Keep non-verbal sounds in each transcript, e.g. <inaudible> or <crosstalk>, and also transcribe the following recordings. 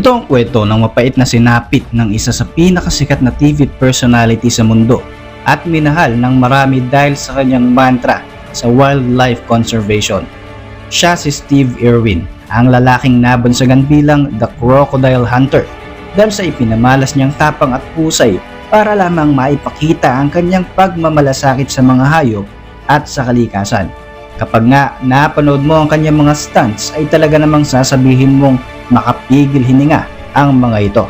Ito ang kwento ng mapait na sinapit ng isa sa pinakasikat na TV personality sa mundo at minahal ng marami dahil sa kanyang mantra sa wildlife conservation. Siya si Steve Irwin, ang lalaking nabunsagan bilang The Crocodile Hunter dahil sa ipinamalas niyang tapang at pusay para lamang maipakita ang kanyang pagmamalasakit sa mga hayop at sa kalikasan. Kapag nga napanood mo ang kanyang mga stunts ay talaga namang sasabihin mong makapigil hininga ang mga ito.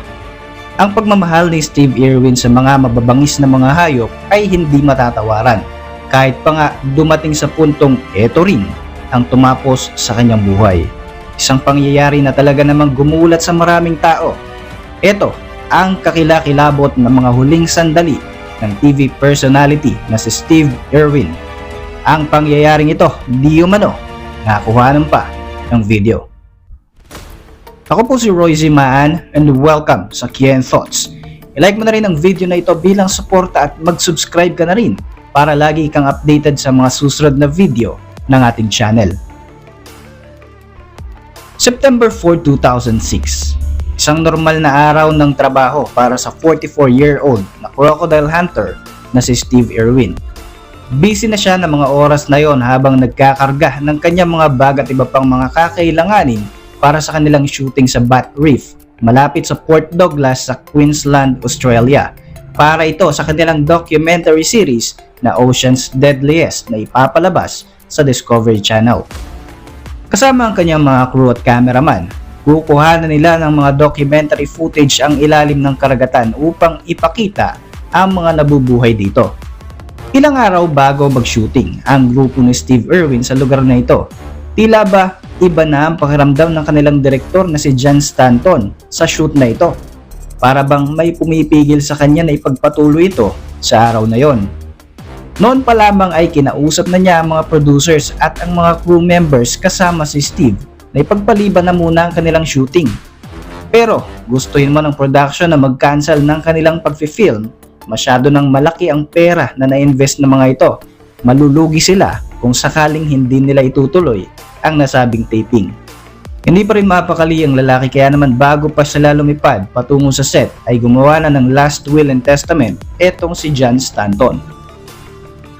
Ang pagmamahal ni Steve Irwin sa mga mababangis na mga hayop ay hindi matatawaran. Kahit pa nga dumating sa puntong eto rin ang tumapos sa kanyang buhay. Isang pangyayari na talaga namang gumulat sa maraming tao. Ito ang kakilakilabot ng mga huling sandali ng TV personality na si Steve Irwin. Ang pangyayaring ito, di umano, nakuhanan pa ng video. Ako po si Roy Zimaan and welcome sa Kien Thoughts. I-like mo na rin ang video na ito bilang suporta at mag-subscribe ka na rin para lagi kang updated sa mga susunod na video ng ating channel. September 4, 2006 Isang normal na araw ng trabaho para sa 44-year-old na crocodile hunter na si Steve Irwin. Busy na siya ng mga oras na yon habang nagkakarga ng kanyang mga bag at iba pang mga kakailanganin para sa kanilang shooting sa Bat Reef, malapit sa Port Douglas sa Queensland, Australia. Para ito sa kanilang documentary series na Ocean's Deadliest na ipapalabas sa Discovery Channel. Kasama ang kanyang mga crew at cameraman, kukuhanan nila ng mga documentary footage ang ilalim ng karagatan upang ipakita ang mga nabubuhay dito. Ilang araw bago mag-shooting ang grupo ni Steve Irwin sa lugar na ito, tila ba iba na ang pakiramdam ng kanilang direktor na si John Stanton sa shoot na ito. Para bang may pumipigil sa kanya na ipagpatuloy ito sa araw na yon. Noon pa lamang ay kinausap na niya ang mga producers at ang mga crew members kasama si Steve na ipagpaliban na muna ang kanilang shooting. Pero gustuhin mo ng production na mag-cancel ng kanilang pag-film, masyado nang malaki ang pera na na-invest ng mga ito. Malulugi sila kung sakaling hindi nila itutuloy ang nasabing taping. Hindi pa rin mapakali ang lalaki kaya naman bago pa sila lumipad patungo sa set ay gumawa na ng last will and testament etong si John Stanton.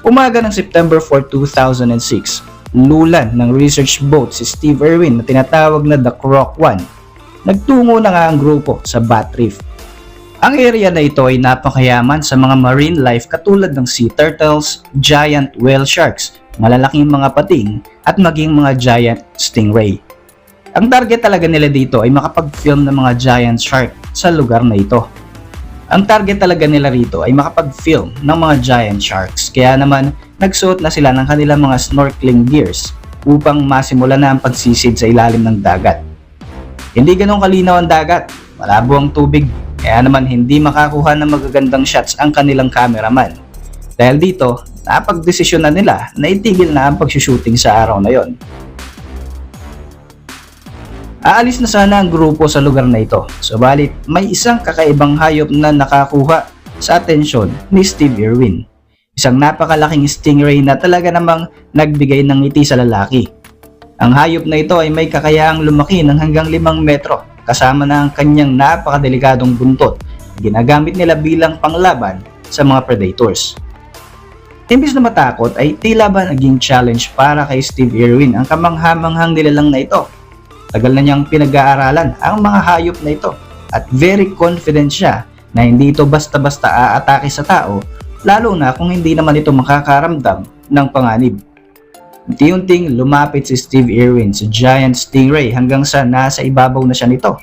Umaga ng September 4, 2006, lulan ng research boat si Steve Irwin na tinatawag na The Croc 1. Nagtungo na nga ang grupo sa Bat Reef. Ang area na ito ay napakayaman sa mga marine life katulad ng sea turtles, giant whale sharks, malalaking mga pating, at maging mga giant stingray. Ang target talaga nila dito ay makapag-film ng mga giant shark sa lugar na ito. Ang target talaga nila rito ay makapag-film ng mga giant sharks kaya naman nagsuot na sila ng kanilang mga snorkeling gears upang masimula na ang pagsisid sa ilalim ng dagat. Hindi ganong kalinaw ang dagat, malabo ang tubig, kaya naman hindi makakuha ng magagandang shots ang kanilang cameraman. Dahil dito, napagdesisyon na nila na itigil na ang pagsushooting sa araw na yon. Aalis na sana ang grupo sa lugar na ito, subalit may isang kakaibang hayop na nakakuha sa atensyon ni Steve Irwin. Isang napakalaking stingray na talaga namang nagbigay ng ngiti sa lalaki. Ang hayop na ito ay may kakayahang lumaki ng hanggang 5 metro kasama na ang kanyang napakadelikadong buntot ginagamit nila bilang panglaban sa mga predators. Imbis na matakot ay tila ba naging challenge para kay Steve Irwin ang kamanghamanghang nilalang na ito Tagal na niyang pinag-aaralan ang mga hayop na ito at very confident siya na hindi ito basta-basta aatake sa tao lalo na kung hindi naman ito makakaramdam ng panganib. Unti-unting lumapit si Steve Irwin sa giant stingray hanggang sa nasa ibabaw na siya nito.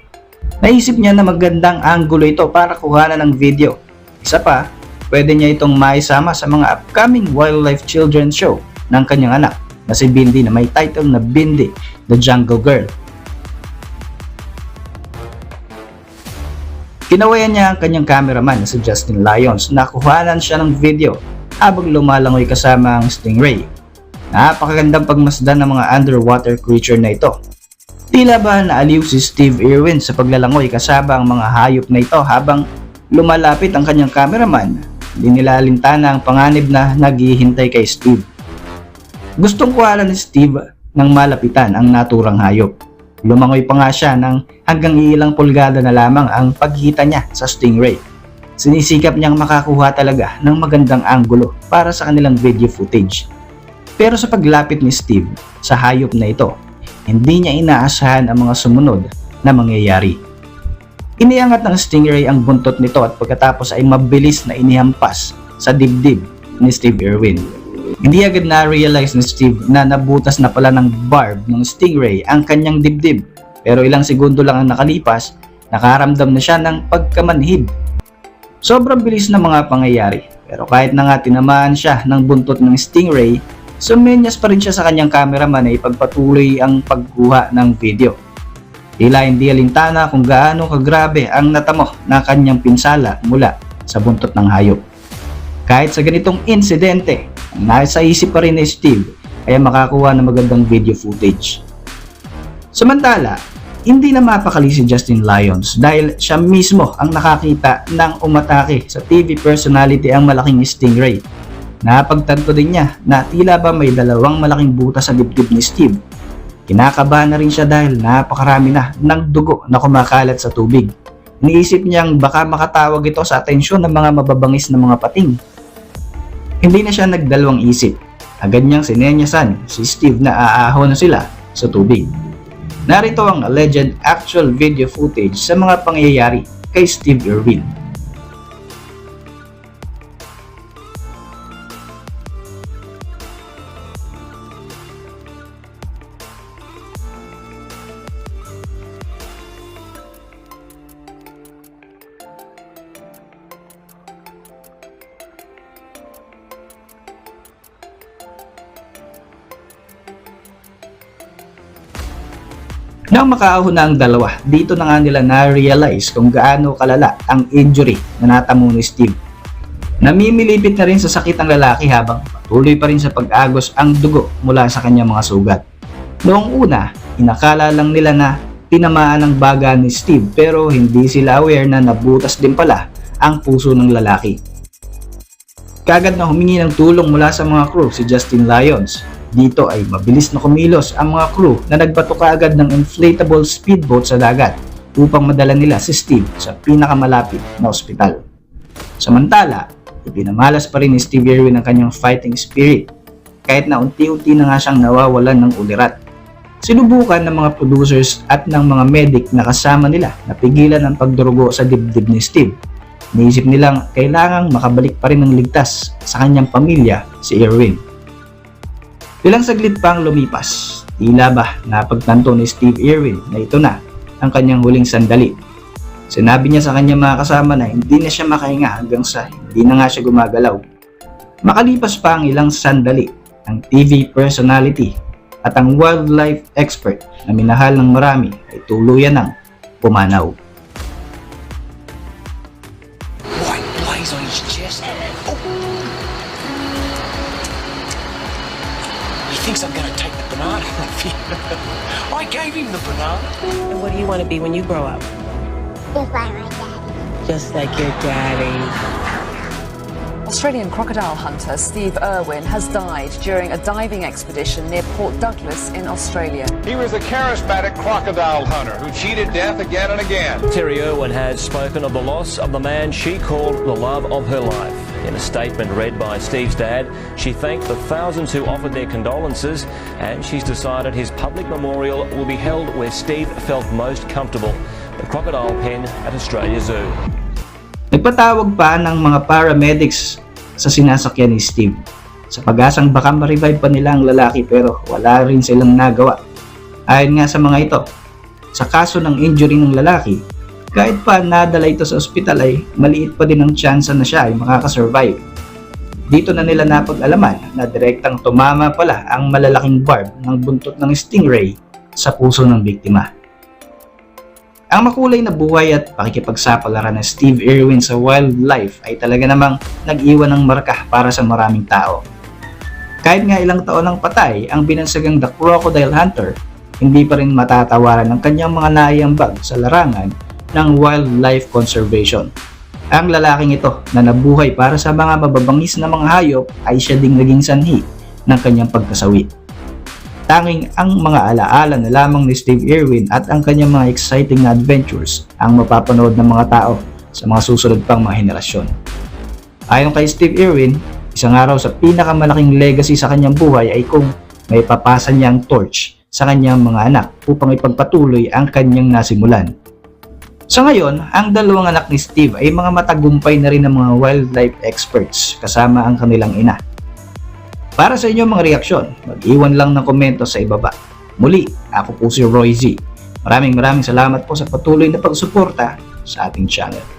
Naisip niya na magandang anggulo ito para kuhanan ng video. Isa pa, pwede niya itong maisama sa mga upcoming wildlife children's show ng kanyang anak na si Bindi na may title na Bindi, The Jungle Girl. Kinawayan niya ang kanyang cameraman na si Justin Lyons na kuhanan siya ng video habang lumalangoy kasama ang stingray. Napakagandang pagmasdan ng mga underwater creature na ito. Tila ba naaliw si Steve Irwin sa paglalangoy kasama ang mga hayop na ito habang lumalapit ang kanyang cameraman. Hindi nila alintana ang panganib na naghihintay kay Steve. Gustong kuhanan ni Steve ng malapitan ang naturang hayop. Lumangoy pa nga siya ng hanggang ilang pulgada na lamang ang pagkita niya sa Stingray. Sinisikap niyang makakuha talaga ng magandang anggulo para sa kanilang video footage. Pero sa paglapit ni Steve sa hayop na ito, hindi niya inaasahan ang mga sumunod na mangyayari. Iniangat ng Stingray ang buntot nito at pagkatapos ay mabilis na inihampas sa dibdib ni Steve Irwin. Hindi agad na-realize ni Steve na nabutas na pala ng barb ng Stingray ang kanyang dibdib. Pero ilang segundo lang ang nakalipas, nakaramdam na siya ng pagkamanhid. Sobrang bilis na mga pangyayari. Pero kahit na nga tinamaan siya ng buntot ng Stingray, sumenyas pa rin siya sa kanyang cameraman na ipagpatuloy ang pagkuha ng video. Tila hindi alintana kung gaano kagrabe ang natamo ng kanyang pinsala mula sa buntot ng hayop. Kahit sa ganitong insidente, ang nasa isip pa rin ni Steve ay makakuha ng magandang video footage. Samantala, hindi na mapakali si Justin Lyons dahil siya mismo ang nakakita ng umatake sa TV personality ang malaking Stingray. Napagtanto din niya na tila ba may dalawang malaking butas sa dibdib ni Steve. Kinakabahan na rin siya dahil napakarami na ng dugo na kumakalat sa tubig. Niisip niyang baka makatawag ito sa atensyon ng mga mababangis na mga pating. Hindi na siya nagdalawang isip. Agad niyang sinenyasan si Steve na aahon na sila sa tubig. Narito ang alleged actual video footage sa mga pangyayari kay Steve Irwin. Nang makaahon na ang dalawa, dito na nga nila na-realize kung gaano kalala ang injury na natamo ni Steve. Namimilipit na rin sa sakit ang lalaki habang patuloy pa rin sa pag-agos ang dugo mula sa kanyang mga sugat. Noong una, inakala lang nila na tinamaan ng baga ni Steve pero hindi sila aware na nabutas din pala ang puso ng lalaki. Kagad na humingi ng tulong mula sa mga crew si Justin Lyons dito ay mabilis na kumilos ang mga crew na nagbato kaagad ng inflatable speedboat sa dagat upang madala nila si Steve sa pinakamalapit na ospital. Samantala, ipinamalas pa rin ni Steve Irwin ang kanyang fighting spirit kahit na unti-unti na nga siyang nawawalan ng ulirat. Sinubukan ng mga producers at ng mga medic na kasama nila na pigilan ang pagdurugo sa dibdib ni Steve. Naisip nilang kailangang makabalik pa rin ng ligtas sa kanyang pamilya si Irwin. Ilang saglit pang lumipas, tila ba napagtanto ni Steve Irwin na ito na ang kanyang huling sandali. Sinabi niya sa kanyang mga kasama na hindi na siya makahinga hanggang sa hindi na nga siya gumagalaw. Makalipas pa ang ilang sandali, ang TV personality at ang wildlife expert na minahal ng marami ay tuluyan ng pumanaw. <laughs> I gave him the banana. And what do you want to be when you grow up? Just like my daddy. Just like your daddy. Australian crocodile hunter Steve Irwin has died during a diving expedition near Port Douglas in Australia. He was a charismatic crocodile hunter who cheated death again and again. Terry Irwin has spoken of the loss of the man she called the love of her life. In a statement read by Steve's dad, she thanked the thousands who offered their condolences and she's decided his public memorial will be held where Steve felt most comfortable, the crocodile pen at Australia Zoo. Nagpatawag pa ng mga paramedics sa sinasakyan ni Steve sa pag-asang baka ma-revive pa nila ang lalaki pero wala rin silang nagawa. Ayon nga sa mga ito, sa kaso ng injury ng lalaki, kahit pa nadala ito sa ospital ay maliit pa din ang tsansa na siya ay makakasurvive. Dito na nila napag-alaman na direktang tumama pala ang malalaking barb ng buntot ng stingray sa puso ng biktima. Ang makulay na buhay at pakikipagsapalaran ng Steve Irwin sa wildlife ay talaga namang nag-iwan ng marka para sa maraming tao. Kahit nga ilang taon ang patay ang binansagang The Crocodile Hunter, hindi pa rin matatawaran ng kanyang mga naiambag sa larangan ng wildlife conservation. Ang lalaking ito na nabuhay para sa mga mababangis na mga hayop ay siya ding naging sanhi ng kanyang pagkasawi. Tanging ang mga alaala na lamang ni Steve Irwin at ang kanyang mga exciting na adventures ang mapapanood ng mga tao sa mga susunod pang mga henerasyon. Ayon kay Steve Irwin, isang araw sa pinakamalaking legacy sa kanyang buhay ay kung may papasa niya ang torch sa kanyang mga anak upang ipagpatuloy ang kanyang nasimulan. Sa ngayon, ang dalawang anak ni Steve ay mga matagumpay na rin ng mga wildlife experts kasama ang kanilang ina. Para sa inyong mga reaksyon, mag-iwan lang ng komento sa ibaba. Muli, ako po si Roy Z. Maraming maraming salamat po sa patuloy na pagsuporta sa ating channel.